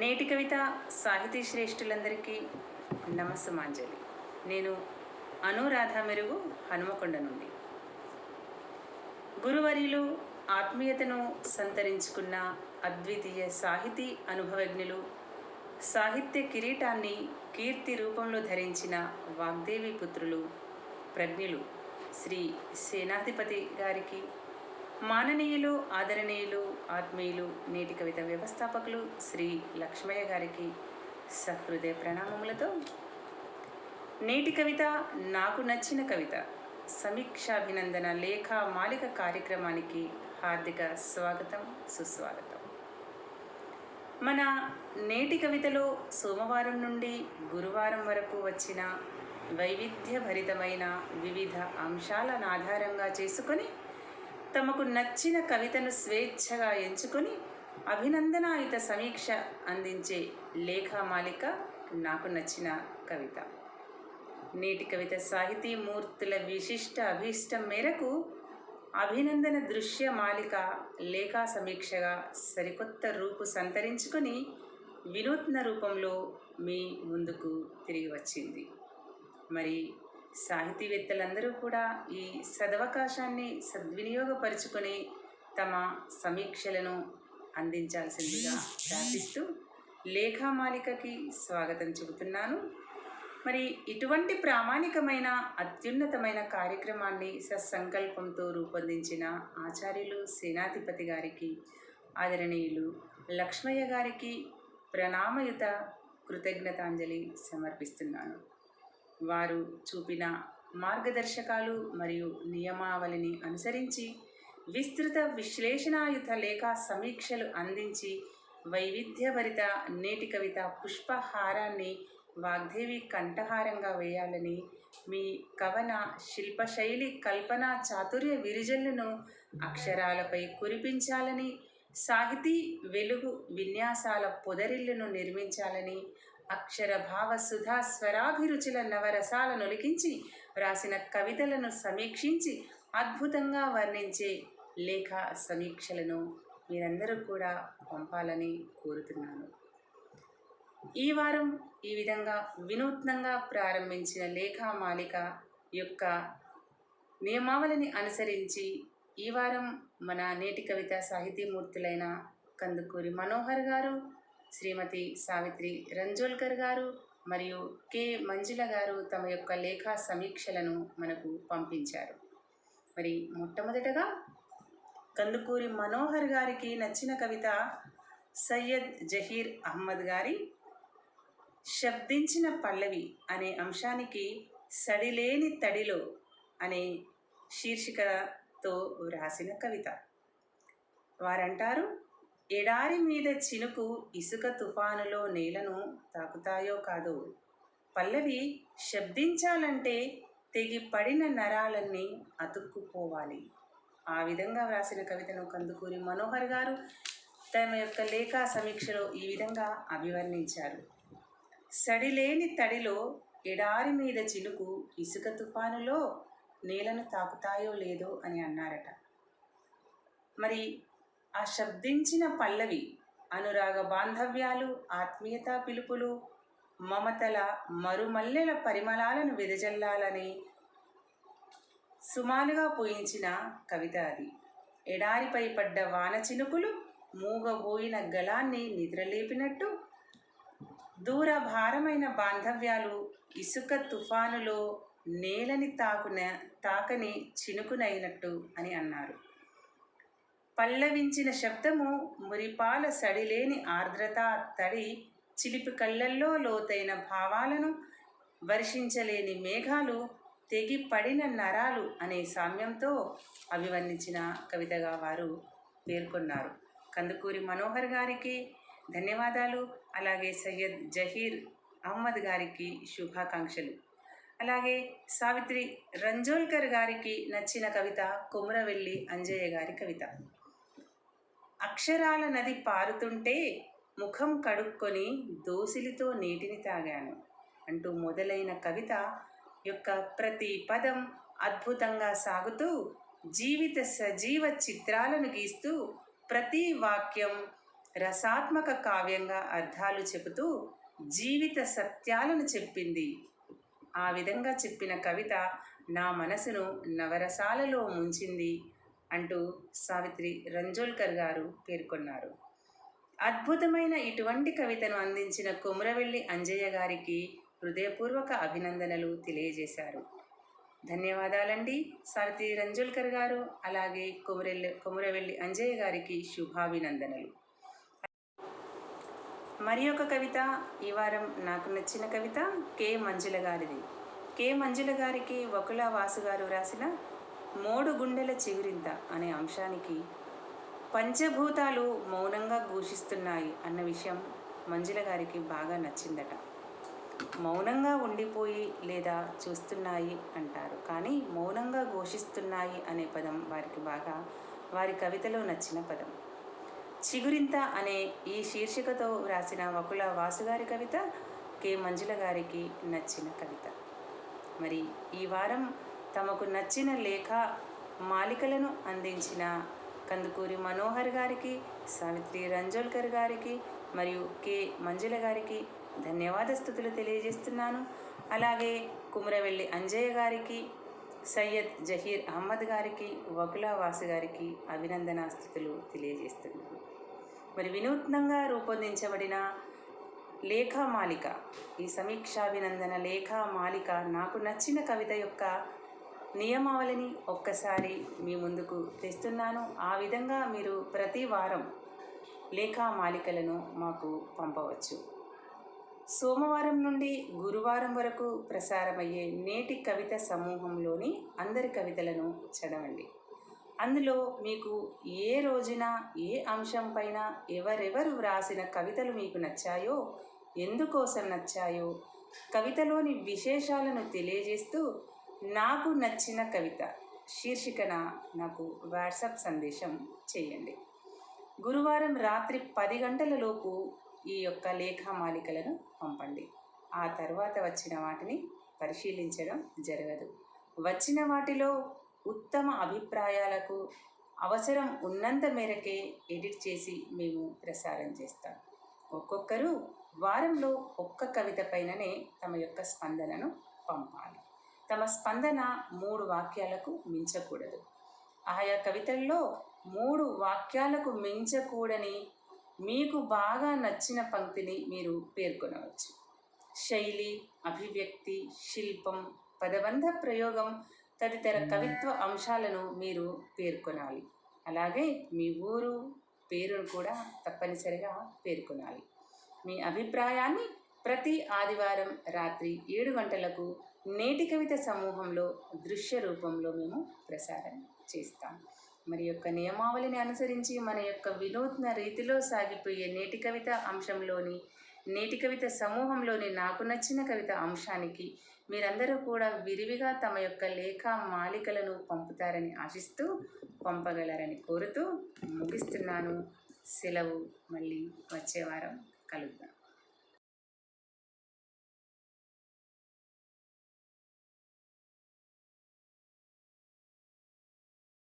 నేటి కవిత సాహితీ శ్రేష్ఠులందరికీ నమస్సుమాంజలి. నేను అనురాధ మెరుగు హనుమకొండ నుండి. గురువర్యులు ఆత్మీయతను సంతరించుకున్న అద్వితీయ సాహితీ అనుభవజ్ఞులు సాహిత్య కిరీటాన్ని కీర్తి రూపంలో ధరించిన వాగ్దేవి పుత్రులు ప్రజ్ఞులు శ్రీ సేనాధిపతి గారికి మాననీయులు ఆదరణీయులు ఆత్మీయులు నేటి కవిత వ్యవస్థాపకులు శ్రీ లక్ష్మయ్య గారికి సహృదయ ప్రణామములతో నేటి కవిత నాకు నచ్చిన కవిత సమీక్షాభినందన లేఖ మాలిక కార్యక్రమానికి హార్దిక స్వాగతం సుస్వాగతం. మన నేటి కవితలో సోమవారం నుండి గురువారం వరకు వచ్చిన వైవిధ్యభరితమైన వివిధ అంశాలను ఆధారంగా చేసుకొని తమకు నచ్చిన కవితను స్వేచ్ఛగా ఎంచుకొని అభినందనాయుత సమీక్ష అందించే లేఖామాలిక నాకు నచ్చిన కవిత. నేటి కవిత సాహితీ మూర్తుల విశిష్ట అభీష్టం మేరకు అభినందన దృశ్య మాలిక లేఖా సమీక్షగా సరికొత్త రూపు సంతరించుకొని వినూత్న రూపంలో మీ ముందుకు తిరిగి వచ్చింది. మరి సాహితీవేత్తలందరూ కూడా ఈ సదవకాశాన్ని సద్వినియోగపరుచుకొని తమ సమీక్షలను అందించాల్సిందిగా ప్రార్థిస్తూ లేఖామాలికకి స్వాగతం చెబుతున్నాను. మరి ఇటువంటి ప్రామాణికమైన అత్యున్నతమైన కార్యక్రమాన్ని సత్సంకల్పంతో రూపొందించిన ఆచార్యులు సేనాధిపతి గారికి ఆదరణీయులు లక్ష్మయ్య గారికి ప్రణామయుత కృతజ్ఞతాంజలి సమర్పిస్తున్నాను. వారు చూపిన మార్గదర్శకాలు మరియు నియమావళిని అనుసరించి విస్తృత విశ్లేషణాయుత లేఖ సమీక్షలు అందించి వైవిధ్యభరిత నేటి కవిత పుష్పహారాన్ని వాగ్దేవి కంఠహారంగా వేయాలని మీ కవన శిల్పశైలి కల్పన చాతుర్య విరిజల్లును అక్షరాలపై కురిపించాలని సాహితీ వెలుగు విన్యాసాల పొదరిల్లును నిర్మించాలని అక్షర సుధాస్వరాభిరుచుల సుధా స్వరాభిరుచుల వ్రాసిన కవితలను సమీక్షించి అద్భుతంగా వర్ణించే లేఖ సమీక్షలను మీరందరూ కూడా పంపాలని కోరుతున్నాను. ఈ వారం ఈ విధంగా వినూత్నంగా ప్రారంభించిన లేఖామాలిక యొక్క నియమావళిని అనుసరించి ఈ వారం మన నేటి కవిత సాహితీమూర్తులైన కందుకూరి మనోహర్ గారు శ్రీమతి సావిత్రి రంజోల్కర్ గారు మరియు కె. మంజుల గారు తమ యొక్క లేఖా సమీక్షలను మనకు పంపించారు. మరి మొట్టమొదటగా కందుకూరి మనోహర్ గారికి నచ్చిన కవిత సయ్యద్ జహీర్ అహ్మద్ గారి శబ్దించిన పల్లవి అనే అంశానికి సడిలేని తడిలో అనే శీర్షికతో వ్రాసిన కవిత. వారంటారు ఎడారి మీద చినుకు ఇసుక తుఫానులో నేలను తాకుతాయో కాదో. పల్లవి శబ్దించాలంటే తెగి పడిన నరాలన్నీ అతుక్కుపోవాలి. ఆ విధంగా వ్రాసిన కవితను కందుకూరి మనోహర్ గారు తమ యొక్క లేఖా సమీక్షలో ఈ విధంగా అభివర్ణించారు. సడిలేని తడిలో ఎడారి మీద చినుకు ఇసుక తుఫానులో నేలను తాకుతాయో లేదో అని అన్నారట. మరి ఆ శబ్దించిన పల్లవి అనురాగ బాంధవ్యాలు ఆత్మీయత పిలుపులు మమతల మరుమల్లెల పరిమళాలను వెదజల్లాలని సుమాలుగా పోయించిన కవిత అది. ఎడారిపై పడ్డ వాన చినుకులు మూగబోయిన గలాన్ని నిద్రలేపినట్టు దూర భారమైన బాంధవ్యాలు ఇసుక తుఫానులో నేలని తాకున తాకని చినుకునైనట్టు అని అన్నారు. పల్లవించిన శబ్దము మురిపాల సడిలేని ఆర్ద్రత తడి చిలిపి కళ్ళల్లో లోతైన భావాలను వర్షించలేని మేఘాలు తెగి పడిన నరాలు అనే సామ్యంతో అభివర్ణించిన కవితగా వారు పేర్కొన్నారు. కందుకూరి మనోహర్ గారికి ధన్యవాదాలు. అలాగే సయ్యద్ జహీర్ అహ్మద్ గారికి శుభాకాంక్షలు. అలాగే సావిత్రి రంజోల్కర్ గారికి నచ్చిన కవిత కొమురవెల్లి అంజయ్య గారి కవిత. అక్షరాల నది పారుతుంటే ముఖం కడుక్కొని దోసిలితో నీటిని తాగాను అంటూ మొదలైన కవిత యొక్క ప్రతి పదం అద్భుతంగా సాగుతూ జీవిత సజీవ చిత్రాలను గీస్తూ ప్రతి వాక్యం రసాత్మక కావ్యంగా అర్థాలు చెబుతూ జీవిత సత్యాలను చెప్పింది. ఆ విధంగా చెప్పిన కవిత నా మనసును నవరసాలలో ముంచింది. అంటూ సావిత్రి రంజోల్కర్ గారు పేర్కొన్నారు. అద్భుతమైన ఇటువంటి కవితను అందించిన కుమరవెల్లి అంజయ్య గారికి హృదయపూర్వక అభినందనలు తెలియజేశారు. ధన్యవాదాలండి సావిత్రి రంజోల్కర్ గారు అలాగే కుమరెల్లి కుమరవెల్లి అంజయ్య గారికి శుభాభినందనలు. మరి ఒక కవిత ఈ వారం నాకు నచ్చిన కవిత కె. మంజుల గారిది. కె. మంజుల గారికి వకుల వాసు గారు రాసిన మూడు గుండెల చిగురింత అనే అంశానికి పంచభూతాలు మౌనంగా ఘోషిస్తున్నాయి అన్న విషయం మంజుల గారికి బాగా నచ్చిందట. మౌనంగా ఉండిపోయి లేదా చూస్తున్నాయి అంటారు. కానీ మౌనంగా ఘోషిస్తున్నాయి అనే పదం వారికి బాగా వారి కవితలో నచ్చిన పదం. చిగురింత అనే ఈ శీర్షికతో వ్రాసిన వకుల వాసుగారి కవిత కె. మంజుల గారికి నచ్చిన కవిత. మరి ఈ వారం తమకు నచ్చిన లేఖ మాలికలను అందించిన కందుకూరి మనోహర్ గారికి సావిత్రి రంజోల్కర్ గారికి మరియు కె. మంజుల గారికి ధన్యవాద స్థుతులు తెలియజేస్తున్నాను. అలాగే కుమరవెల్లి అంజయ్య గారికి సయ్యద్ జహీర్ అహ్మద్ గారికి వకులా వాసు గారికి అభినందనాస్థుతులు తెలియజేస్తున్నాను. మరి వినూత్నంగా రూపొందించబడిన లేఖామాలిక ఈ సమీక్షాభినందన లేఖామాలిక నాకు నచ్చిన కవిత యొక్క నియమావళిని ఒక్కసారి మీ ముందుకు తెస్తున్నాను. ఆ విధంగా మీరు ప్రతి వారం లేఖామాలికలను మాకు పంపవచ్చు. సోమవారం నుండి గురువారం వరకు ప్రసారమయ్యే నేటి కవిత సమూహంలోని అందరి కవితలను చదవండి. అందులో మీకు ఏ రోజున ఏ అంశంపైన ఎవరెవరు వ్రాసిన కవితలు మీకు నచ్చాయో ఎందుకోసం నచ్చాయో కవితలోని విశేషాలను తెలియజేస్తూ నాకు నచ్చిన కవిత శీర్షికన నాకు వాట్సాప్ సందేశం చేయండి. గురువారం రాత్రి పది గంటలలోపు ఈ యొక్క లేఖామాలికలను పంపండి. ఆ తర్వాత వచ్చిన వాటిని పరిశీలించడం జరగదు. వచ్చిన వాటిలో ఉత్తమ అభిప్రాయాలకు అవసరం ఉన్నంత మేరకే ఎడిట్ చేసి మేము ప్రసారం చేస్తాం. ఒక్కొక్కరు వారంలో ఒక్క కవిత పైననే తమ యొక్క స్పందనను పంపాలి. తమ స్పందన మూడు వాక్యాలకు మించకూడదు. ఆయా కవితల్లో మూడు వాక్యాలకు మించకూడని మీకు బాగా నచ్చిన పంక్తిని మీరు పేర్కొనవచ్చు. శైలి అభివ్యక్తి శిల్పం పదబంధ ప్రయోగం తదితర కవిత్వ అంశాలను మీరు పేర్కొనాలి. అలాగే మీ ఊరు పేరును కూడా తప్పనిసరిగా పేర్కొనాలి. మీ అభిప్రాయాన్ని ప్రతి ఆదివారం రాత్రి ఏడు గంటలకు నేటి కవిత సమూహంలో దృశ్య రూపంలో మేము ప్రసారం చేస్తాం. మరి యొక్క నియమావళిని అనుసరించి మన యొక్క వినూత్న రీతిలో సాగిపోయే నేటి కవిత అంశంలోని నేటి కవిత సమూహంలోని నాకు నచ్చిన కవిత అంశానికి మీరందరూ కూడా విరివిగా తమ యొక్క లేఖ మాలికలను పంపుతారని ఆశిస్తూ పంపగలరని కోరుతూ ముగిస్తున్నాను. సెలవు మళ్ళీ వచ్చే వారం కలుద్దాం.